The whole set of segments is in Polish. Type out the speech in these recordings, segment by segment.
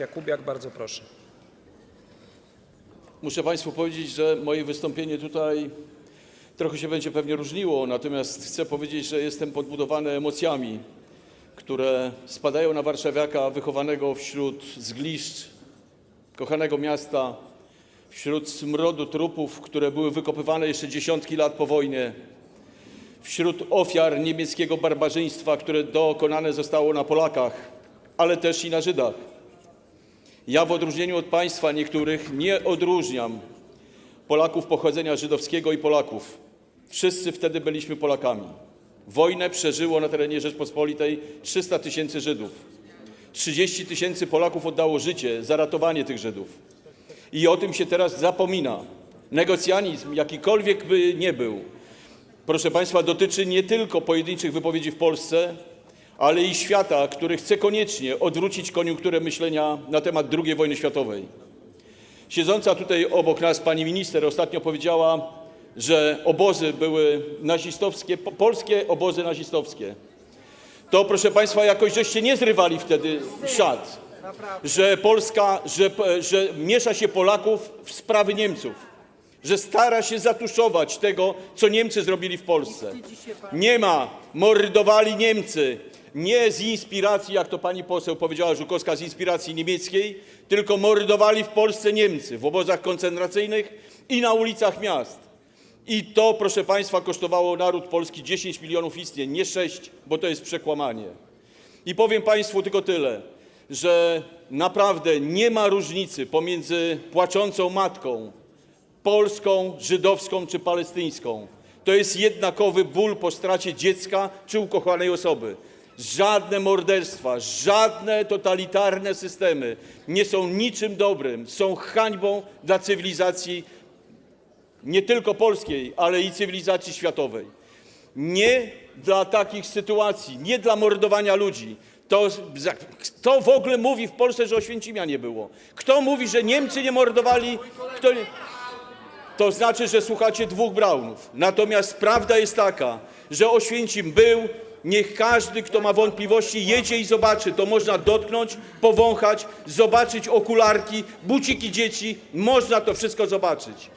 Jakubiak, bardzo proszę. Muszę Państwu powiedzieć, że moje wystąpienie tutaj trochę się będzie pewnie różniło, natomiast chcę powiedzieć, że jestem podbudowany emocjami, które spadają na warszawiaka wychowanego wśród zgliszcz kochanego miasta, wśród smrodu trupów, które były wykopywane jeszcze dziesiątki lat po wojnie, wśród ofiar niemieckiego barbarzyństwa, które dokonane zostało na Polakach, ale też i na Żydach. Ja w odróżnieniu od Państwa niektórych nie odróżniam Polaków pochodzenia żydowskiego i Polaków. Wszyscy wtedy byliśmy Polakami. Wojnę przeżyło na terenie Rzeczpospolitej 300 tysięcy Żydów. 30 tysięcy Polaków oddało życie za ratowanie tych Żydów. I o tym się teraz zapomina. Negocjanizm, jakikolwiek by nie był, proszę Państwa, dotyczy nie tylko pojedynczych wypowiedzi w Polsce, ale i świata, który chce koniecznie odwrócić koniunkturę myślenia na temat II wojny światowej. Siedząca tutaj obok nas pani minister ostatnio powiedziała, że obozy były nazistowskie, po- polskie obozy nazistowskie. To proszę Państwa, jakoś żeście nie zrywali wtedy szat, że Polska, że, że miesza się Polaków w sprawy Niemców, że stara się zatuszować tego, co Niemcy zrobili w Polsce. Nie ma, mordowali Niemcy, nie z inspiracji, jak to pani poseł powiedziała Żukowska, z inspiracji niemieckiej, tylko mordowali w Polsce Niemcy w obozach koncentracyjnych i na ulicach miast. I to, proszę Państwa, kosztowało naród polski 10 milionów istnień, nie 6, bo to jest przekłamanie. I powiem Państwu tylko tyle, że naprawdę nie ma różnicy pomiędzy płaczącą matką, polską, żydowską czy palestyńską. To jest jednakowy ból po stracie dziecka czy ukochanej osoby. Żadne morderstwa, żadne totalitarne systemy nie są niczym dobrym, są hańbą dla cywilizacji nie tylko polskiej, ale i cywilizacji światowej. Nie dla takich sytuacji, nie dla mordowania ludzi. To, kto w ogóle mówi w Polsce, że Oświęcimia nie było? Kto mówi, że Niemcy nie mordowali? Kto. To znaczy, że słuchacie dwóch Braunów. Natomiast prawda jest taka, że Oświęcim był. Niech każdy, kto ma wątpliwości, jedzie i zobaczy. To można dotknąć, powąchać, zobaczyć okularki, buciki dzieci. Można to wszystko zobaczyć.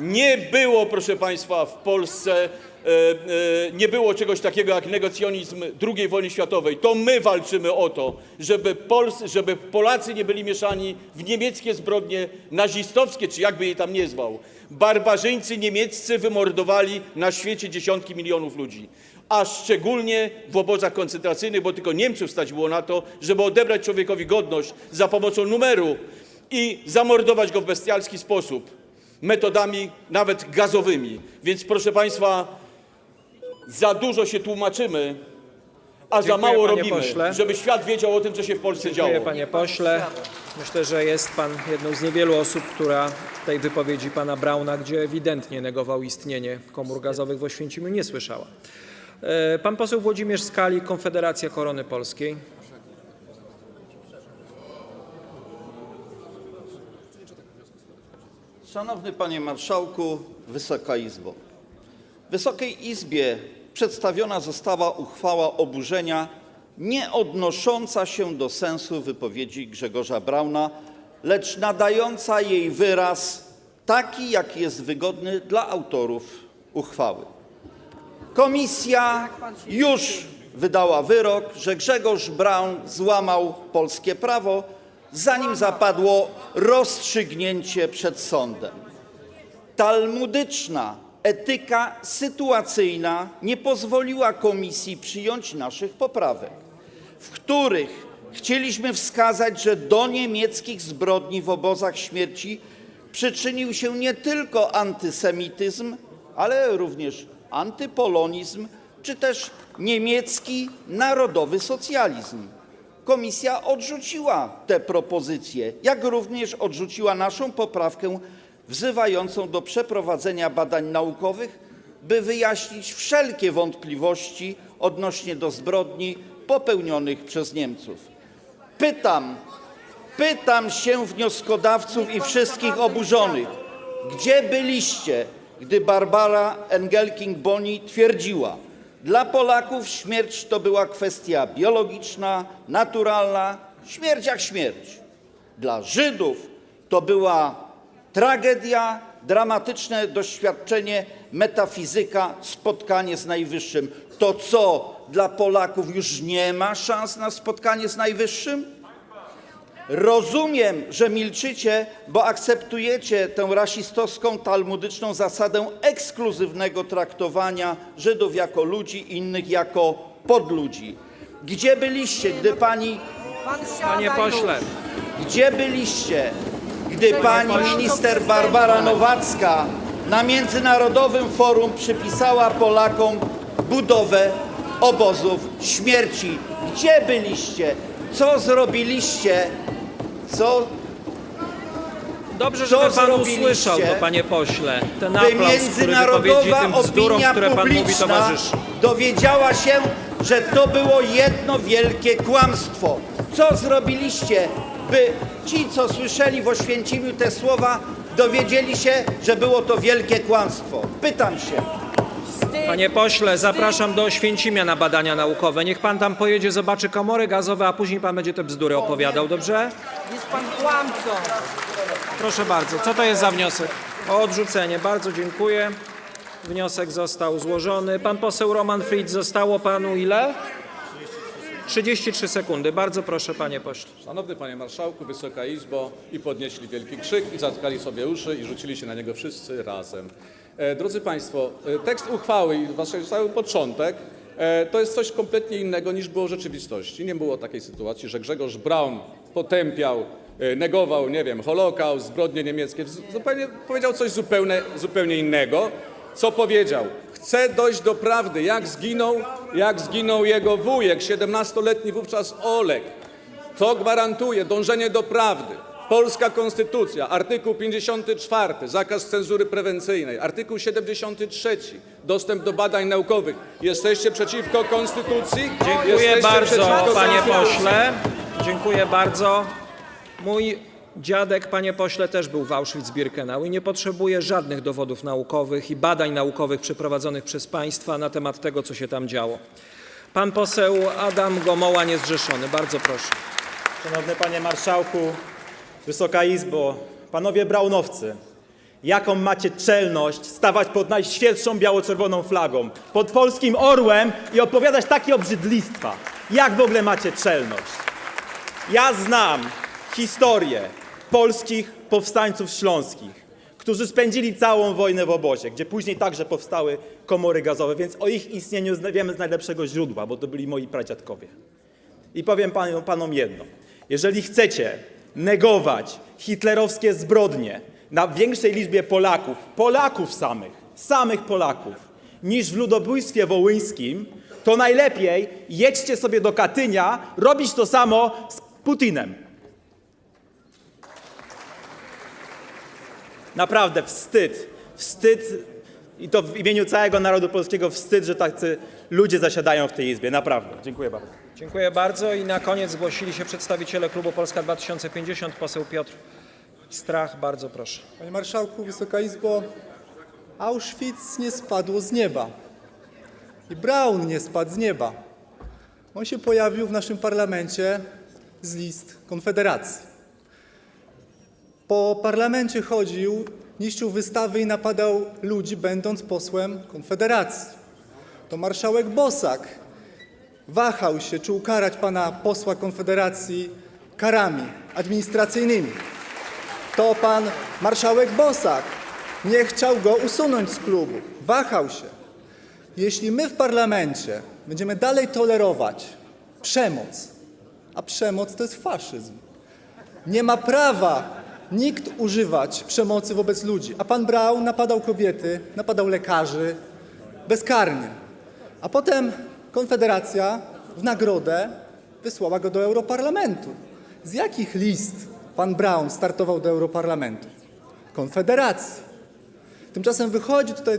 Nie było, proszę Państwa, w Polsce, e, e, nie było czegoś takiego jak negocjonizm II wojny światowej. To my walczymy o to, żeby, Pols, żeby Polacy nie byli mieszani w niemieckie zbrodnie nazistowskie, czy jakby je tam nie zwał. Barbarzyńcy niemieccy wymordowali na świecie dziesiątki milionów ludzi. A szczególnie w obozach koncentracyjnych, bo tylko Niemców stać było na to, żeby odebrać człowiekowi godność za pomocą numeru i zamordować go w bestialski sposób metodami nawet gazowymi. Więc proszę Państwa, za dużo się tłumaczymy, a za Dziękuję, mało panie robimy, pośle. żeby świat wiedział o tym, co się w Polsce Dziękuję działo. panie pośle. Myślę, że jest pan jedną z niewielu osób, która tej wypowiedzi pana Brauna, gdzie ewidentnie negował istnienie komór gazowych w Oświęcimiu, nie słyszała. E, Pan poseł Włodzimierz Skali, Konfederacja Korony Polskiej. Szanowny Panie Marszałku, Wysoka Izbo. Wysokiej Izbie przedstawiona została uchwała oburzenia nie odnosząca się do sensu wypowiedzi Grzegorza Brauna, lecz nadająca jej wyraz taki, jaki jest wygodny dla autorów uchwały. Komisja już wydała wyrok, że Grzegorz Braun złamał polskie prawo, zanim zapadło rozstrzygnięcie przed sądem. Talmudyczna etyka sytuacyjna nie pozwoliła komisji przyjąć naszych poprawek, w których chcieliśmy wskazać, że do niemieckich zbrodni w obozach śmierci przyczynił się nie tylko antysemityzm, ale również antypolonizm czy też niemiecki narodowy socjalizm. Komisja odrzuciła te propozycje, jak również odrzuciła naszą poprawkę wzywającą do przeprowadzenia badań naukowych, by wyjaśnić wszelkie wątpliwości odnośnie do zbrodni popełnionych przez Niemców. Pytam, się wnioskodawców i wszystkich oburzonych, gdzie byliście, gdy Barbara Engelking-Boni twierdziła, dla Polaków śmierć to była kwestia biologiczna, naturalna, śmierć jak śmierć. Dla Żydów to była tragedia, dramatyczne doświadczenie, metafizyka, spotkanie z Najwyższym. To co, dla Polaków już nie ma szans na spotkanie z Najwyższym? Rozumiem, że milczycie, bo akceptujecie tę rasistowską, talmudyczną zasadę ekskluzywnego traktowania Żydów jako ludzi, innych jako podludzi. Gdzie byliście, gdy pani, Panie pośle, gdzie byliście, gdy pani minister Barbara Nowacka na Międzynarodowym Forum przypisała Polakom budowę obozów śmierci? Gdzie byliście? Co zrobiliście? Co dobrze, Co żeby pan zrobiliście, usłyszał to, panie pośle. Ten by aplauz, który wypowiedzi międzynarodowa tym bzdurom, opinia które pan mówi, publiczna towarzyszy. dowiedziała się, że to było jedno wielkie kłamstwo. Co zrobiliście, by ci, co słyszeli w Oświęcimiu te słowa, dowiedzieli się, że było to wielkie kłamstwo? Pytam się. Panie pośle, zapraszam do Oświęcimia na badania naukowe. Niech pan tam pojedzie, zobaczy komory gazowe, a później pan będzie te bzdury opowiadał, dobrze? Jest pan kłamcą. Proszę bardzo, co to jest za wniosek? O odrzucenie, bardzo dziękuję. Wniosek został złożony. Pan poseł Roman Fritz, zostało panu ile? 33 sekundy. Bardzo proszę, panie pośle. Szanowny Panie Marszałku, Wysoka Izbo, i podnieśli wielki krzyk, i zatkali sobie uszy, i rzucili się na niego wszyscy razem. E, drodzy Państwo, e, tekst uchwały i wasz cały początek e, to jest coś kompletnie innego niż było w rzeczywistości. Nie było takiej sytuacji, że Grzegorz Braun potępiał, negował, nie wiem, Holokaust, zbrodnie niemieckie. Zupełnie, powiedział coś zupełnie, zupełnie innego. Co powiedział? Chce dojść do prawdy, jak zginął, jak zginął jego wujek, 17-letni wówczas Olek. To gwarantuje dążenie do prawdy. Polska Konstytucja, artykuł 54, zakaz cenzury prewencyjnej, artykuł 73, dostęp do badań naukowych. Jesteście przeciwko Konstytucji? Dziękuję Jesteście bardzo, przeciwko panie Konstytucji? pośle. Dziękuję bardzo. Mój dziadek, panie pośle, też był w Auschwitz-Birkenau i nie potrzebuje żadnych dowodów naukowych i badań naukowych przeprowadzonych przez państwa na temat tego, co się tam działo. Pan poseł Adam Gomoła, niezrzeszony. Bardzo proszę. Szanowny Panie Marszałku, Wysoka Izbo, Panowie Braunowcy, jaką macie czelność stawać pod najświętszą biało-czerwoną flagą, pod polskim orłem i opowiadać takie obrzydlistwa? Jak w ogóle macie czelność? Ja znam historię polskich powstańców śląskich, którzy spędzili całą wojnę w obozie, gdzie później także powstały komory gazowe, więc o ich istnieniu wiemy z najlepszego źródła, bo to byli moi pradziadkowie. I powiem panom, panom jedno. Jeżeli chcecie negować hitlerowskie zbrodnie na większej liczbie Polaków, Polaków samych, samych Polaków, niż w ludobójstwie wołyńskim, to najlepiej jedźcie sobie do Katynia robić to samo z Putinem. Naprawdę wstyd, wstyd i to w imieniu całego narodu polskiego wstyd, że tacy ludzie zasiadają w tej izbie. Naprawdę. Dziękuję bardzo. Dziękuję bardzo i na koniec zgłosili się przedstawiciele klubu Polska 2050. Poseł Piotr Strach, bardzo proszę. Panie Marszałku, Wysoka Izbo, Auschwitz nie spadło z nieba. I Braun nie spadł z nieba. On się pojawił w naszym parlamencie z list Konfederacji. Po parlamencie chodził, niszczył wystawy i napadał ludzi, będąc posłem Konfederacji. To marszałek Bosak wahał się, czy ukarać pana posła Konfederacji karami administracyjnymi to pan marszałek Bosak nie chciał go usunąć z klubu. Wahał się. Jeśli my w parlamencie będziemy dalej tolerować przemoc, a przemoc to jest faszyzm, nie ma prawa nikt używać przemocy wobec ludzi. A pan Braun napadał kobiety, napadał lekarzy bezkarnie. A potem Konfederacja w nagrodę wysłała go do Europarlamentu. Z jakich list pan Braun startował do Europarlamentu? Konfederacji. Tymczasem wychodzi tutaj